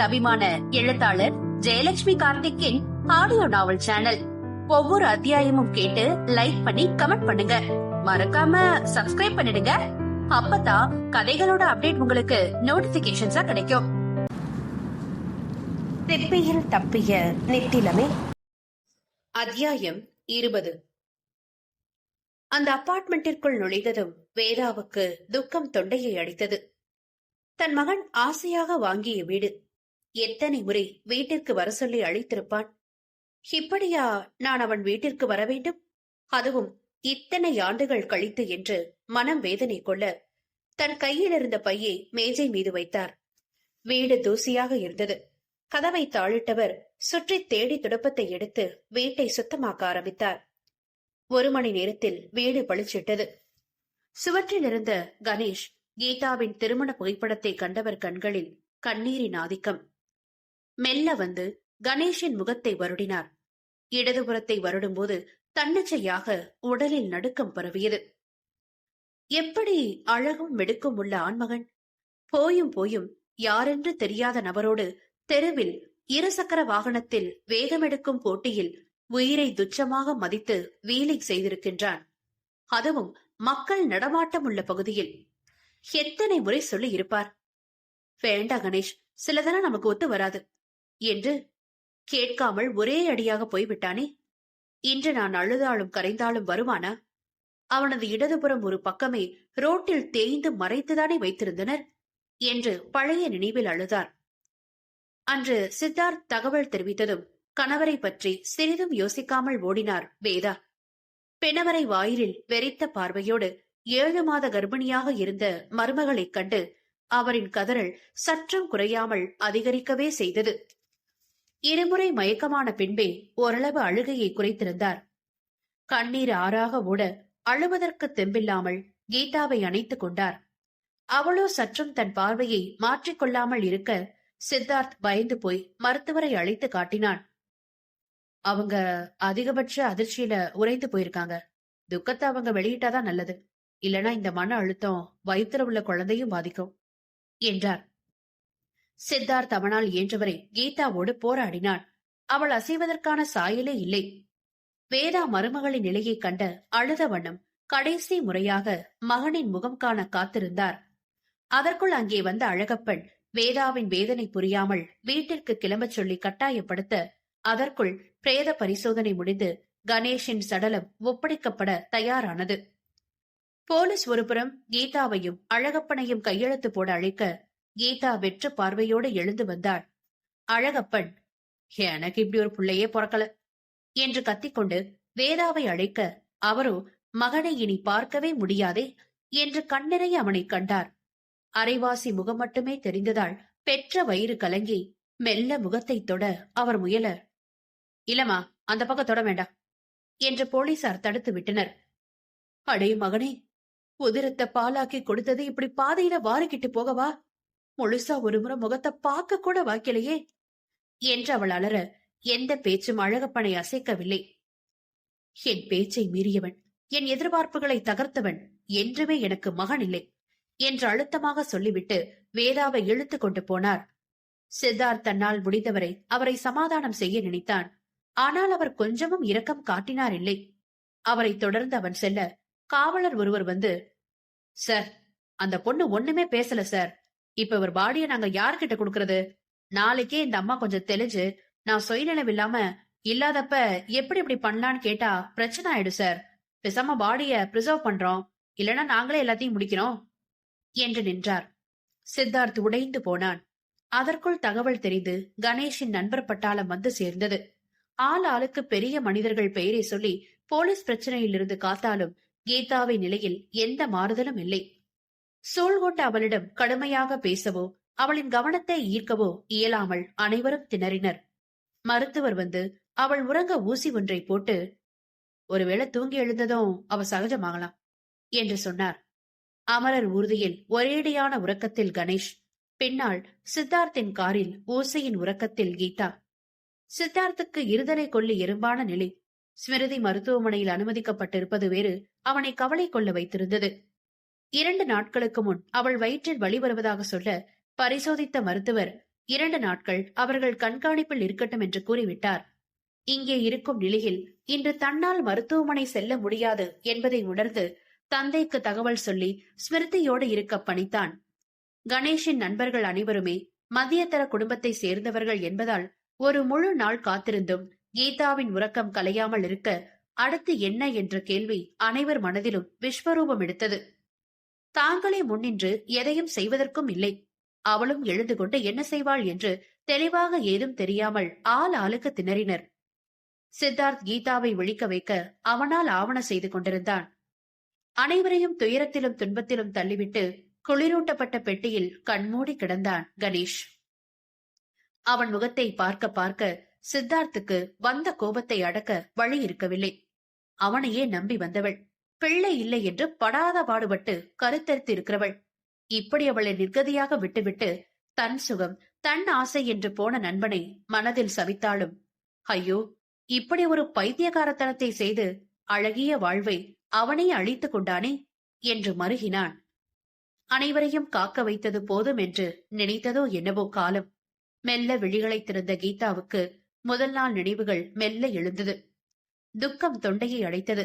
உங்கள் அபிமான எழுத்தாளர் ஜெயலட்சுமி கார்த்திக்கின் ஆடியோ நாவல் சேனல். ஒவ்வொரு அத்தியாயமும் கேட்டு லைக் பண்ணி கமெண்ட் பண்ணுங்க. மறக்காம சப்ஸ்கிரைப் பண்ணிடுங்க. அப்பதான் கதைகளோட அப்டேட் உங்களுக்கு நோட்டிபிகேஷன்ஸா கிடைக்கும். திப்பியில் தப்பிய நித்திலமே. அத்தியாயம் இருபது. அந்த அபார்ட்மெண்டிற்குள் நுழைந்ததும் வேதாவுக்கு துக்கம் தொண்டையை அடித்தது. தன் மகன் ஆசையாக வாங்கிய வீடு. எத்தனை முறை வீட்டிற்கு வர சொல்லி அழைத்திருப்பான்? இப்படியா நான் அவன் வீட்டிற்கு வர வேண்டும்? அதுவும் இத்தனை ஆண்டுகள் கழித்து என்று மனம் வேதனை கொள்ள தன் கையில் இருந்த பையை மேஜை மீது வைத்தார். வீடு தூசியாக இருந்தது. கதவை தாளிட்டவர் சுற்றி தேடி துடுப்பத்தை எடுத்து வீட்டை சுத்தமாக்க ஆரம்பித்தார். ஒரு மணி நேரத்தில் வீடு பளிச்சிட்டது. சுவற்றில் இருந்த கணேஷ் கீதாவின் திருமண புகைப்படத்தை கண்டவர் கண்களில் கண்ணீரின் ஆதிக்கம். மெல்ல வந்து கணேஷின் முகத்தை வருடினார். இடதுபுறத்தை வருடும்போது தன்னிச்சையாக உடலில் நடுக்கம் பரவியது. எப்படி அழகும் மெடுக்கும் உள்ள ஆண்மகன்? போயும் போயும் யாரென்று தெரியாத நபரோடு தெருவில் இருசக்கர வாகனத்தில் வேகமெடுக்கும் போட்டியில் உயிரை துச்சமாக மதித்து வீலிங் செய்திருக்கின்றான். அதுவும் மக்கள் நடமாட்டம் உள்ள பகுதியில். எத்தனை முறை சொல்லி இருப்பார் வேண்டா கணேஷ் சிலதெல்லாம் நமக்கு ஒத்து வராது. என்று கேட்காமல் ஒரே அடியாக போய்விட்டானே? இன்று நான் அழுதாலும் கரைந்தாலும் வருவானா அவனது இடதுபுறம் ஒரு பக்கமே ரோட்டில் தேய்ந்து மறைத்துதானே வைத்திருந்தனர்? என்று பழைய நினைவில் அழுதார். அன்று சித்தார்த் தகவல் தெரிவித்ததும் கணவரை பற்றி சிறிதும் யோசிக்காமல் ஓடினார் வேதா. பெணவரை வாயிலில் வெறித்த பார்வையோடு ஏழு மாத கர்ப்பிணியாக இருந்த மருமகளைக் கண்டு அவரின் கதறல் சற்றும் குறையாமல் அதிகரிக்கவே செய்தது. இருமுறை மயக்கமான பின்பே ஓரளவு அழுகையை குறைத்திருந்தார். கண்ணீர் ஆறாக ஓட அழுவதற்கு தெம்பில்லாமல் கீதாவை அணைத்துக் கொண்டார். அவளோ சற்றும் தன் பார்வையை மாற்றிக்கொள்ளாமல் இருக்க சித்தார்த் பயந்து போய் மருத்துவரை அழைத்து காட்டினான். அவங்க அதிகபட்ச அதிர்ச்சியில உறைந்து போயிருக்காங்க. துக்கத்தை அவங்க வெளியிட்டாதான் நல்லது. இல்லனா இந்த மன அழுத்தம் வயிற்றுல உள்ள குழந்தையும் பாதிக்கும் என்றார். சித்தார்த் அவனால் இயன்றவரை கீதாவோடு போராடினான் அவள் அசைவதற்கான சாயலே இல்லை. வேதா மருமகளின் நிலையை கண்ட அழுத வண்ணம் கடைசி முறையாக மகனின் முகம் காண காத்திருந்தார். அதற்குள் அங்கே வந்த அழகப்பன் வேதாவின் வேதனை புரியாமல் வீட்டிற்கு கிளம்பச் சொல்லி கட்டாயப்படுத்த அதற்குள் பிரேத பரிசோதனை முடிந்து கணேஷின் சடலம் ஒப்படைக்கப்பட தயாரானது. போலீஸ் ஒருபுறம் கீதாவையும் அழகப்பனையும் கையெழுத்து போட அழைக்க கீதா வெற்ற பார்வையோடு எழுந்து வந்தாள். அழகப்பன் எனக்கு இப்படி ஒரு பிள்ளையே பிறக்கல என்று கத்திக்கொண்டு வேதாவை அழைக்க அவரோ மகனை இனி பார்க்கவே முடியாதே என்று கண்ணிறை அவனை கண்டார். அரைவாசி முகம் மட்டுமே தெரிந்ததால் பெற்ற வயிறு கலங்கி மெல்ல முகத்தை தொட அவர் முயல இல்லம்மா அந்த பக்கம் தொட வேண்டாம் என்று போலீசார் தடுத்து விட்டனர். அடே மகனே உதிரத்தை பாலாக்கி கொடுத்தது இப்படி பாதையில வாரிக்கிட்டு போகவா? முழுசா ஒருமுறை முகத்தை பார்க்க கூட வாய்க்கலையே என்று அவள் அலற எந்த பேச்சும் அழகப்பனை அசைக்கவில்லை. என் பேச்சை மீறியவன் என் எதிர்பார்ப்புகளை தகர்த்தவன் என்றுமே எனக்கு மகன் இல்லை என்று அழுத்தமாக சொல்லிவிட்டு வேதாவை இழுத்து கொண்டு போனார். சித்தார்த் தன்னால் முடிந்தவரை அவரை சமாதானம் செய்ய நினைத்தான். ஆனால் அவர் கொஞ்சமும் இரக்கம் காட்டினார் இல்லை. அவரை தொடர்ந்து அவன் செல்ல காவலர் ஒருவர் வந்து சார் அந்த பொண்ணு ஒண்ணுமே பேசல சார். இப்ப இவர் பாடிய நாங்க யார்கிட்ட கொடுக்கறது? நாளைக்கே இந்த அம்மா கொஞ்சம் தெளிஞ்சு நான் சுயநினைவு இல்லாம இல்லாதப்ப எப்படி இப்படி பண்ணலான்னு கேட்டா பிரச்சனை ஆயிடும் சார். பேசாம பாடிய பிரிசர்வ் பண்றோம். இல்லனா நாங்களே எல்லாத்தையும் முடிக்கிறோம் என்று நின்றார். சித்தார்த் உடைந்து போனான். அதற்குள் தகவல் தெரிந்து கணேஷின் நண்பர் பட்டாளம் வந்து சேர்ந்தது. ஆள் ஆளுக்கு பெரிய மனிதர்கள் பெயரை சொல்லி போலீஸ் பிரச்சனையிலிருந்து காத்தாலும் கீதாவின் நிலையில் எந்த மாறுதலும் இல்லை. சூழ்கொண்ட அவளிடம் கடுமையாக பேசவோ அவளின் கவனத்தை ஈர்க்கவோ இயலாமல் அனைவரும் திணறினர். மருத்துவர் வந்து அவள் உறங்க ஊசி ஒன்றை போட்டு ஒருவேளை தூங்கி எழுந்ததும் அவ சகஜமாகலாம் என்று சொன்னார். அமரர் ஊர்தியில் ஒரேடியான உறக்கத்தில் கணேஷ் பின்னால் சித்தார்த்தின் காரில் ஊசையின் உறக்கத்தில் கீதா. சித்தார்த்துக்கு இருதலை கொள்ளி எறும்பான நிலை. ஸ்மிருதி மருத்துவமனையில் அனுமதிக்கப்பட்டிருப்பது வேறு அவனை கவலை கொள்ள வைத்திருந்தது. இரண்டு நாட்களுக்கு முன் அவள் வயிற்றில் வழி வருவதாக சொல்ல பரிசோதித்த மருத்துவர் இரண்டு நாட்கள் அவர்கள் கண்காணிப்பில் இருக்கட்டும் என்று கூறிவிட்டார். இங்கே இருக்கும் நிலையில் இன்று தன்னால் மருத்துவமனை செல்ல முடியாது என்பதை உணர்ந்து தந்தைக்கு தகவல் சொல்லி ஸ்மிருதியோடு இருக்க பணித்தான். கணேஷின் நண்பர்கள் அனைவருமே மத்தியதர குடும்பத்தை சேர்ந்தவர்கள் என்பதால் ஒரு முழு நாள் காத்திருந்தும் கீதாவின் உறக்கம் கலையாமல் இருக்க அடுத்து என்ன என்ற கேள்வி அனைவர் மனதிலும் விஸ்வரூபம் எடுத்தது. தாங்களே முன்னின்று எதையும் செய்வதற்கும் இல்லை. அவளும் எழுந்து கொண்டு என்ன செய்வாள் என்று தெளிவாக ஏதும் தெரியாமல் ஆள் ஆளுக்கு திணறினர். சித்தார்த் கீதாவை விழிக்க வைக்க அவனால் ஆவண செய்து கொண்டிருந்தான். அனைவரையும் துயரத்திலும் துன்பத்திலும் தள்ளிவிட்டு குளிரூட்டப்பட்ட பெட்டியில் கண்மூடி கிடந்தான் கணேஷ். அவன் முகத்தை பார்க்க பார்க்க சித்தார்த்துக்கு வந்த கோபத்தை அடக்க வழி இருக்கவில்லை. அவனையே நம்பி வந்தவள். பிள்ளை இல்லை என்று படாத பாடுபட்டு கருத்தரித்து இருக்கிறவள் இப்படி அவளை நிர்கதியாக விட்டுவிட்டு தன் சுகம் தன் ஆசை என்று போன நண்பனை மனதில் சவித்தாளும் ஐயோ இப்படி ஒரு பைத்தியகாரத்தனத்தை செய்து அழகிய வாழ்வை அவனே அழித்துக் கொண்டானே? என்று மருகினான். அனைவரையும் காக்க வைத்தது போதும் என்று நினைத்ததோ என்னவோ காலம். மெல்ல விழிகளை திறந்த கீதாவுக்கு முதல் நாள் நினைவுகள் மெல்ல எழுந்தது. துக்கம் தொண்டையை அடைத்தது.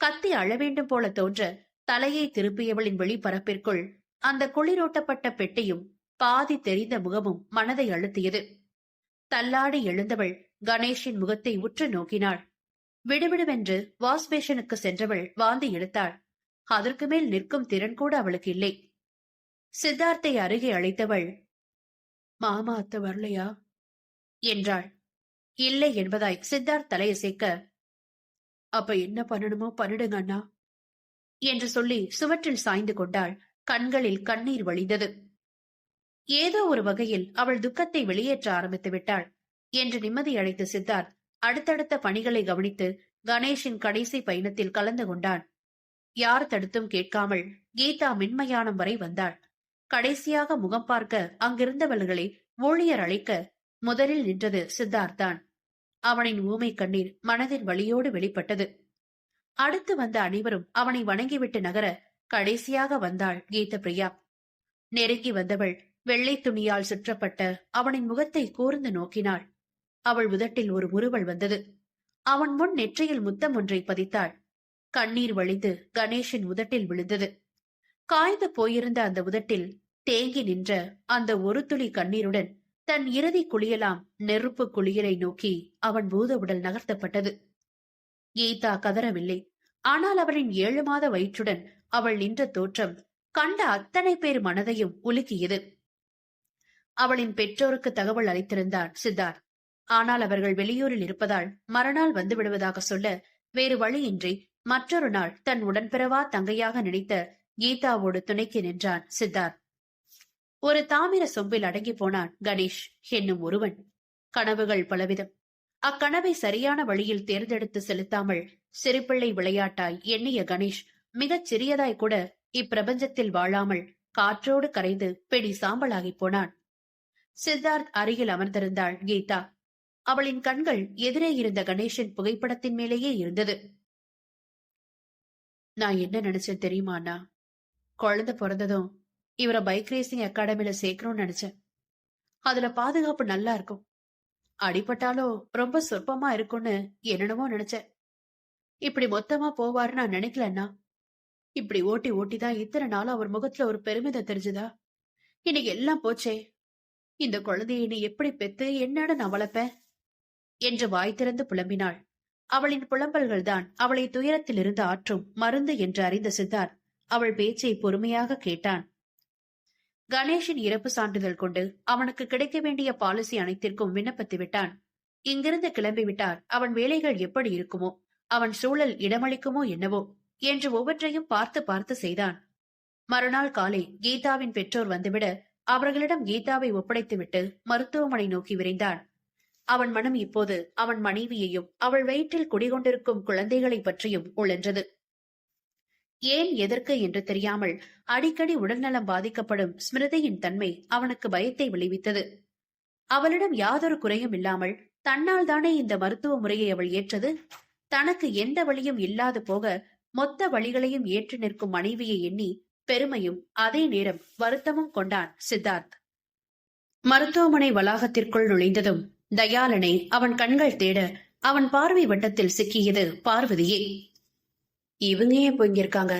கத்தி அழவேண்டும் போல தோன்ற தலையை திருப்பியவளின் வெளிப்பரப்பிற்குள் அந்த குளிரூட்டப்பட்ட பெட்டியும் பாதி தெரிந்த முகமும் மனதை அழுத்தியது. தள்ளாடி எழுந்தவள் கணேஷின் முகத்தை உற்று நோக்கினாள். விடுவிடுவென்று வாஷ் பேஷனுக்கு சென்றவள் வாந்தி எடுத்தாள். அதற்கு மேல் நிற்கும் திறன் கூட அவளுக்கு இல்லை. சித்தார்த்தை அருகே அழைத்தவள் மாமா அத்தை வரலையா? என்றாள். இல்லை என்பதாய் சித்தார்த் தலையசைக்க அப்ப என்ன பண்ணணுமோ பண்ணிடுங்க அண்ணா. என்று சொல்லி சுவற்றில் சாய்ந்து கொண்டாள். கண்களில் கண்ணீர் வழிந்தது. ஏதோ ஒரு வகையில் அவள் துக்கத்தை வெளியேற்ற ஆரம்பித்து விட்டாள். என்று நிம்மதி அழைத்த சித்தார்த் அடுத்தடுத்த பணிகளை கவனித்து கணேஷின் கடைசி பயணத்தில் கலந்து கொண்டான். யார் தடுத்தும் கேட்காமல் கீதா மின்மயானம் வரை வந்தாள். கடைசியாக முகம் பார்க்க அங்கிருந்தவர்களை ஊழியர் அழைக்க முதலில் நின்றது சித்தார்த்தான் அவனின் ஊமை கண்ணீர் மனதின் வழியோடு வெளிப்பட்டது. அடுத்து வந்த அனைவரும் அவனை வணங்கிவிட்டு நகர கடைசியாக வந்தாள் கீத பிரியா நெருங்கி வந்தவள் வெள்ளை துணியால் சுற்றப்பட்ட அவனின் முகத்தை கூர்ந்து நோக்கினாள். அவள் உதட்டில் ஒரு முறுவல் வந்தது. அவன் முன் நெற்றியில் முத்தம் ஒன்றை பதித்தாள். கண்ணீர் வழிந்து கணேஷின் உதட்டில் விழுந்தது. காய்ந்து போயிருந்த அந்த உதட்டில் தேங்கி நின்ற அந்த ஒரு துளி கண்ணீருடன் தன் இறுதி குளியலாம் நெருப்பு குளியலை நோக்கி அவன் பூத உடல் நகர்த்தப்பட்டது. கீதா கதறவில்லை. ஆனால் அவளின் ஏழு மாத வயிற்றுடன் அவள் நின்ற தோற்றம் கண்ட அத்தனை பேர் மனதையும் உலுக்கியது. அவளின் பெற்றோருக்கு தகவல் அளித்திருந்தான் சித்தார்த். ஆனால் அவர்கள் வெளியூரில் இருப்பதால் மறுநாள் வந்து விடுவதாக சொல்ல வேறு வழியின்றி மற்றொரு நாள் தன் உடன்பிறவா தங்கையாக நினைத்த கீதாவோடு துணைக்கு நின்றான் சித்தார்த். ஒரு தாமிர சொம்பில் அடங்கி போனான் கணேஷ் என்னும் ஒருவன். கனவுகள் பலவிதம். அக்கனவை சரியான வழியில் தேர்ந்தெடுத்து செலுத்தாமல் சிறுபிள்ளை விளையாட்டாய் எண்ணிய கணேஷ் மிகச் சிறியதாய் கூட இப்பிரபஞ்சத்தில் வாழாமல் காற்றோடு கரைந்து பிடி சாம்பலாகி போனான். சித்தார்த் அருகில் அமர்ந்திருந்தாள் கீதா. அவளின் கண்கள் எதிரே இருந்த கணேஷின் புகைப்படத்தின் மேலேயே இருந்தது. நான் என்ன நினைச்சேன் தெரியுமாண்ணா குழந்தை பிறந்ததும் இவரை பைக் ரேசிங் அகாடமில சேர்க்கணும்னு நினைச்சேன். அதுல பாதுகாப்பு நல்லா இருக்கும். அடிபட்டாலும் ரொம்ப சொற்பமா இருக்கும்னு என்னென்னமோ நினைச்சேன். இப்படி மொத்தமா போவாரு நான் நினைக்கலன்னா இப்படி ஓட்டி ஓட்டி தான் இத்தனை நாளும் அவர் முகத்துல ஒரு பெருமிதம் தெரிஞ்சுதா? இன்னைக்கு எல்லாம் போச்சே. இந்த குழந்தையை நீ எப்படி பெத்து என்னட நான் வளர்ப்பேன்? என்று வாய் திறந்து புலம்பினாள். அவளின் புலம்பல்கள் தான் அவளை துயரத்திலிருந்து ஆற்றும் மருந்து என்று அறிந்த சித்தார்த் அவள் பேச்சை பொறுமையாக கேட்டான். கணேஷின் இறப்பு சான்றிதழ் கொண்டு அவனுக்கு கிடைக்க வேண்டிய பாலிசி அனைத்திற்கும் விண்ணப்பித்து விட்டான் இங்கிருந்து கிளம்பிவிட்டார். அவன் வேலைகள் எப்படி இருக்குமோ அவன் சூழல் இடமளிக்குமோ என்னவோ என்று ஒவ்வொன்றையும் பார்த்து பார்த்து செய்தான். மறுநாள் காலை கீதாவின் பெற்றோர் வந்துவிட அவர்களிடம் கீதாவை ஒப்படைத்துவிட்டு மருத்துவமனை நோக்கி விரைந்தான். அவன் மனம் இப்போது அவன் மனைவியையும் அவள் வயிற்றில் குடிகொண்டிருக்கும் குழந்தைகளை பற்றியும் உழன்றது ஏன் எதற்கு என்று தெரியாமல் அடிக்கடி உடல்நலம் பாதிக்கப்படும் ஸ்மிருதியின் தன்மை அவனுக்கு பயத்தை விளைவித்தது. அவளிடம் யாதொரு குறையும் இல்லாமல் தன்னால் தானே இந்த மருத்துவ முறையை அவள் ஏற்றது? தனக்கு எந்த வழியும் இல்லாது போக மொத்த வழிகளையும் ஏற்று நிற்கும் மனைவியை எண்ணி பெருமையும் அதே நேரம் வருத்தமும் கொண்டான் சித்தார்த். மருத்துவமனை வளாகத்திற்குள் நுழைந்ததும் தயாளனை அவன் கண்கள் தேட அவன் பார்வை வட்டத்தில் சிக்கியது பார்வதியே. இவங்க ஏன் இப்போ இங்க இருக்காங்க.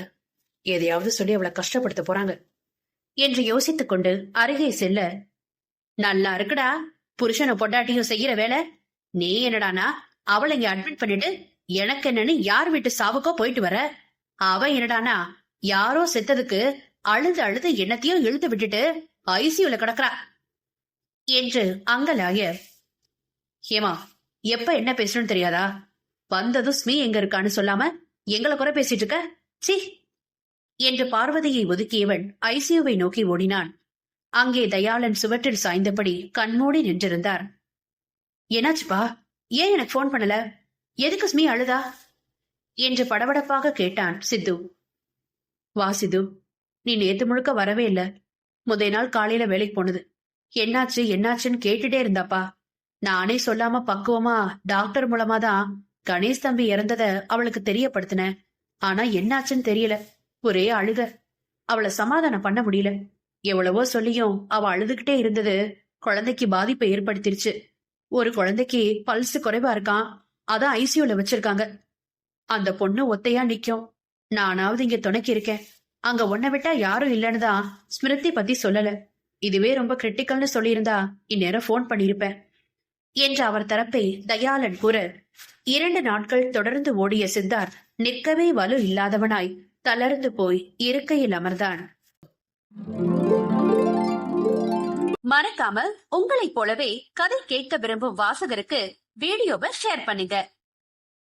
எதையாவது சொல்லி அவளை கஷ்டப்படுத்த போறாங்க. என்று யோசித்துக் கொண்டு அருகே செல்ல நல்லா இருக்குடா. புருஷனை பொண்டாட்டியும் செய்யற வேலை. நீ என்னடானா? அவளை இங்க அட்மிட் பண்ணிட்டு எனக்கு என்னன்னு யார் வீட்டு சாவுக்கோ போயிட்டு வர. அவன் என்னடானா? யாரோ செத்ததுக்கு அழுது அழுது என்னத்தையும் இழுத்து விட்டுட்டு ஐசியூல கிடக்குறா. என்று அங்கலாய ஏமா எப்ப என்ன பேசணும்னு தெரியாதா? வந்ததும் ஸ்மி எங்க இருக்கான்னு சொல்லாம எங்களை குறை பேசிட்டு இருக்க? சி என்று பார்வதியை ஒதுக்கியவன் ஐசியூவை நோக்கி ஓடினான். அங்கே தயாளன் சுவற்றில் சாய்ந்தபடி கண்மூடி நின்றிருந்தார். என்னாச்சுப்பா? ஏன் எனக்கு போன் பண்ணல? எதுக்கு ஸ்மி அழுதா? என்று படபடப்பாக கேட்டான் சித்து. வா சித்து. நீ நேத்து முழுக்க வரவே இல்ல. முதல் நாள் காலையில வேலைக்கு போனது. என்னாச்சு என்னாச்சுன்னு கேட்டுட்டே இருந்தாப்பா. நானே சொல்லாம பக்குவமா டாக்டர் மூலமா தான் கணேஷ் தம்பி இறந்தத அவளுக்கு தெரியப்படுத்தின. ஆனா என்னாச்சுன்னு தெரியல. ஒரே அழுக. அவளை சமாதானம் பண்ண முடியல. எவ்வளவோ சொல்லியும் அவ அழுதுகிட்டே இருந்தது குழந்தைக்கு பாதிப்பை ஏற்படுத்திருச்சு. ஒரு குழந்தைக்கு பல்ஸ் குறைவா இருக்கான். அதான் ஐசியூல வச்சிருக்காங்க. அந்த பொண்ணு ஒத்தையா நிக்கும். நானாவது இங்க துணைக்கி இருக்கேன். அங்க உன்னை விட்டா யாரும் இல்லைன்னு தான் ஸ்மிருதி பத்தி சொல்லல. இதுவே ரொம்ப கிரிட்டிக்கல்னு சொல்லியிருந்தா இந்நேரம் ஃபோன் பண்ணியிருப்பேன். என்று அவர் தரப்பை தயாளன் கூற இரண்டு நாட்கள் தொடர்ந்து ஓடிய சித்தார்த் நிற்கவே வலு இல்லாதவனாய் தளர்ந்து போய் இருக்கையில் அமர்ந்தான். மறக்காம உங்களைப் போலவே கதை கேட்க விரும்பும் வாசகருக்கு வீடியோவை ஷேர் பண்ணுங்க.